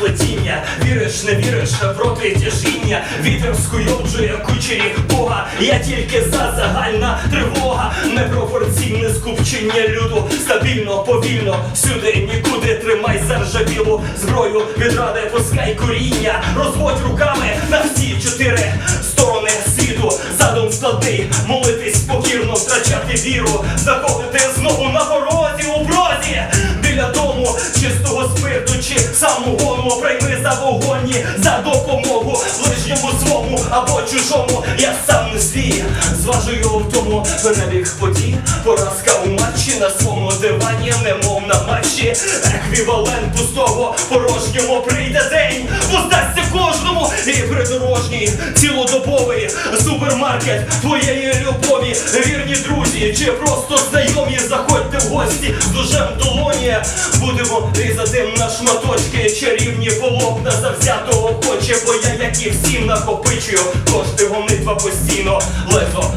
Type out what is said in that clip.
плетіння. Віриш, не віриш, проти тяжіння. Вітер скуйовджує кучері Бога. Я тільки за загальна тривога. Непропорційне скупчення люду. Стабільно, повільно, всюди, нікуди тримай заржавілу зброю. Відради пускай коріння. Розводь руками на всі чотири сторони світу. Задум складний, молитись покірно, втрачати віру, заходити знову на порозі чистого спирту чи самогону прийми за вогоні, за допомогу ближньому свому або чужому. Я сам не свій, зважую в тому перебіг подій. Поразка у матчі на своєму дивані, немов на матчі. Еквівалент пустого порожньому прийде день, воздасться кожному і придорожній, цілодобовий супермаркет твоєї любові, вірні друзі, чи просто знайомі, заходьте в гості з дужем долоні. Будемо різати на шматочки чарівні полотна завзятого хоче, бо я, як і всі, накопичую. Кошти гонитва постійно, лезо